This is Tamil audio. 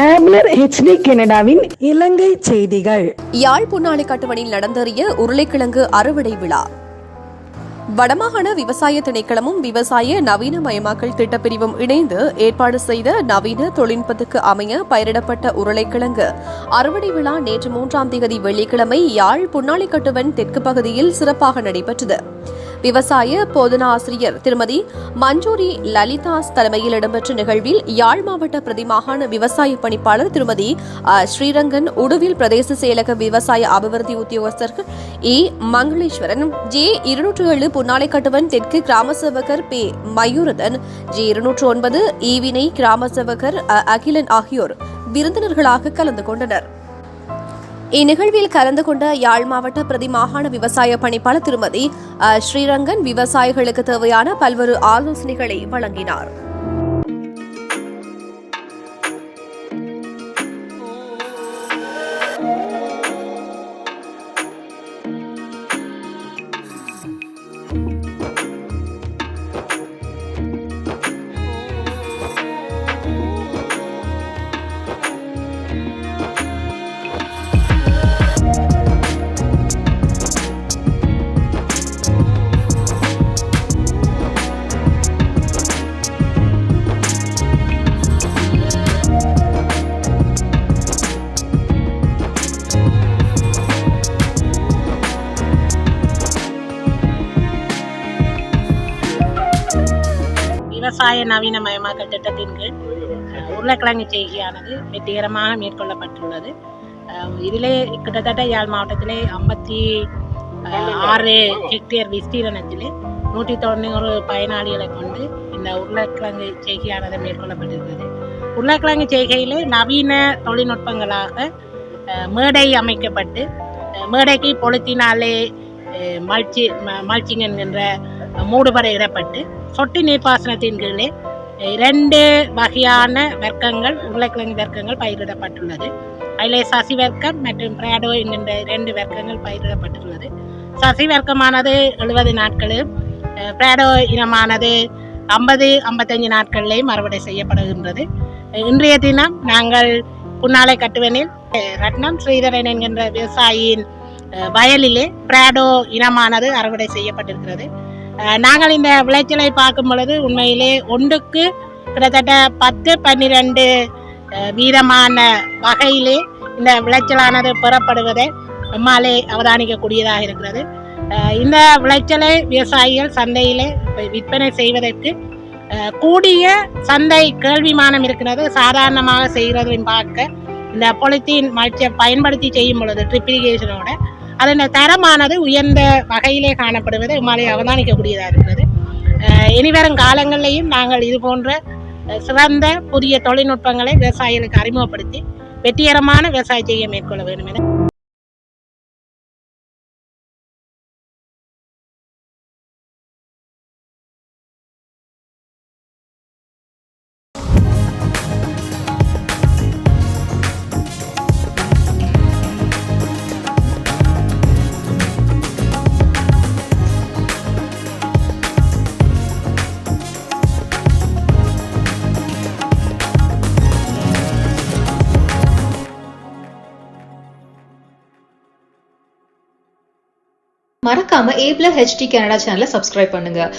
ஆம்லர் ஹெச்டி கனடாவின் இலங்கை செய்திகள். யாழ் புன்னாலை கட்டுவனில் நடந்தேறிய உருளைக்கிழங்கு அறுவடை விழா. வடமாகாண விவசாய திணைக்களமும் விவசாய நவீனமயமாக்கல் திட்டப்பிரிவும் இணைந்து ஏற்பாடு செய்த நவீன தொழில்நுட்பத்துக்கு அமைய பயிரிடப்பட்ட உருளைக்கிழங்கு. அறுவடை விழா நேற்று மூன்றாம் தேதி வெள்ளிக்கிழமை யாழ் புன்னாளிக்கட்டுவன் தெற்கு பகுதியில் சிறப்பாக நடைபெற்றது. விவசாய போதனா ஆசிரியர் திருமதி மஞ்சூரி லலிதாஸ் தலைமையில் இடம்பெற்ற நிகழ்வில் யாழ் மாவட்ட பிரதிமாகாண விவசாய பணிப்பாளர் திருமதி ஸ்ரீரங்கன் உடுவில் பிரதேச செயலக விவசாய அபிவிருத்தி உத்தியோகஸ்தர்கள் இ. மங்களேஸ்வரன் ஜே. இருநூற்று ஏழு புன்னாலைக்கட்டுவன் தெற்கு கிராம சேவகர் பே. மயூரதன் ஜே. இருநூற்று ஒன்பது ஈவினை கிராம சேவகர் அகிலன் ஆகியோர் விருந்தினர்களாக கலந்து கொண்டனர். இந்நிகழ்வில் கலந்து கொண்ட யாழ் மாவட்ட பிரதி மாகாண விவசாய பணிப்பாளர் திருமதி ஸ்ரீரங்கன் விவசாயிகளுக்கு தேவையான பல்வேறு ஆலோசனைகளை வழங்கினார். விவசாய நவீனமயமாக்கல் திட்டத்தின் கீழ் உருளைக்கிழங்கு செய்கையானது வெற்றிகரமாக மேற்கொள்ளப்பட்டுள்ளது. இதிலே கிட்டத்தட்ட யாழ் மாவட்டத்திலே ஐம்பத்தி ஆறு ஹெக்டேர் விஸ்தீரணத்திலே நூற்றி தொண்ணூறு பயனாளிகளை கொண்டு இந்த உருளைக்கிழங்கு செய்கையானது மேற்கொள்ளப்பட்டிருக்கிறது. உருளைக்கிழங்கு செய்கையிலே நவீன தொழில்நுட்பங்களாக மேடை அமைக்கப்பட்டு மேடைக்கு பொழுத்தினாலே மல்ச்சி ம- மல்ச்சிங் என்கின்ற மூடுபறை இடப்பட்டு சொட்டு நீர்ப்பாசனத்தின் கீழே இரண்டு வகையான வர்க்கங்கள் உருளைக்கிழங்கு வர்க்கங்கள் பயிரிடப்பட்டுள்ளது. அதில் சசி வர்க்கம் மற்றும் பிராடோ என்கின்ற இரண்டு வர்க்கங்கள் பயிரிடப்பட்டுள்ளது. சசி வர்க்கமானது எழுபது நாட்களும் பிராடோ இனமானது ஐம்பது ஐம்பத்தஞ்சு நாட்களிலேயும் அறுவடை செய்யப்படுகின்றது. இன்றைய தினம் நாங்கள் புன்னாலை கட்டுவனில் ரத்னம் ஸ்ரீதரன் என்கின்ற விவசாயியின் வயலிலே பிராடோ இனமானது அறுவடை செய்யப்பட்டிருக்கிறது. நாங்கள் இந்த விளைச்சலை பார்க்கும் பொழுது உண்மையிலே ஒன்றுக்கு கிட்டத்தட்ட பத்து பன்னிரெண்டு வீதமான வகையிலே இந்த விளைச்சலானது பெறப்படுவதை நம்மாலே அவதானிக்கக்கூடியதாக இருக்கிறது. இந்த விளைச்சலை விவசாயிகள் சந்தையிலே விற்பனை செய்வதற்கு கூடிய சந்தை கேள்விமானம் இருக்கிறது. சாதாரணமாக செய்கிறதையும் பார்க்க இந்த பொலித்தீன் மல்ச்சியை பயன்படுத்தி செய்யும் பொழுது ட்ரிப்ளிகேஷனோட அதன் தரமானது உயர்ந்த வகையிலே காணப்படுவதை நம்மாலே அவதானிக்கக்கூடியதாக இருக்கிறது இனிவரும் காலங்களிலேயும் நாங்கள் இது போன்ற சிறந்த புதிய தொழில்நுட்பங்களை விவசாயிகளுக்கு அறிமுகப்படுத்தி வெற்றிகரமான விவசாய செய்ய மேற்கொள்ள வேண்டும் என மறக்காம ஏப்ல ஹெச்டி கனடா சேனலை சப்ஸ்கிரைப் பண்ணுங்க.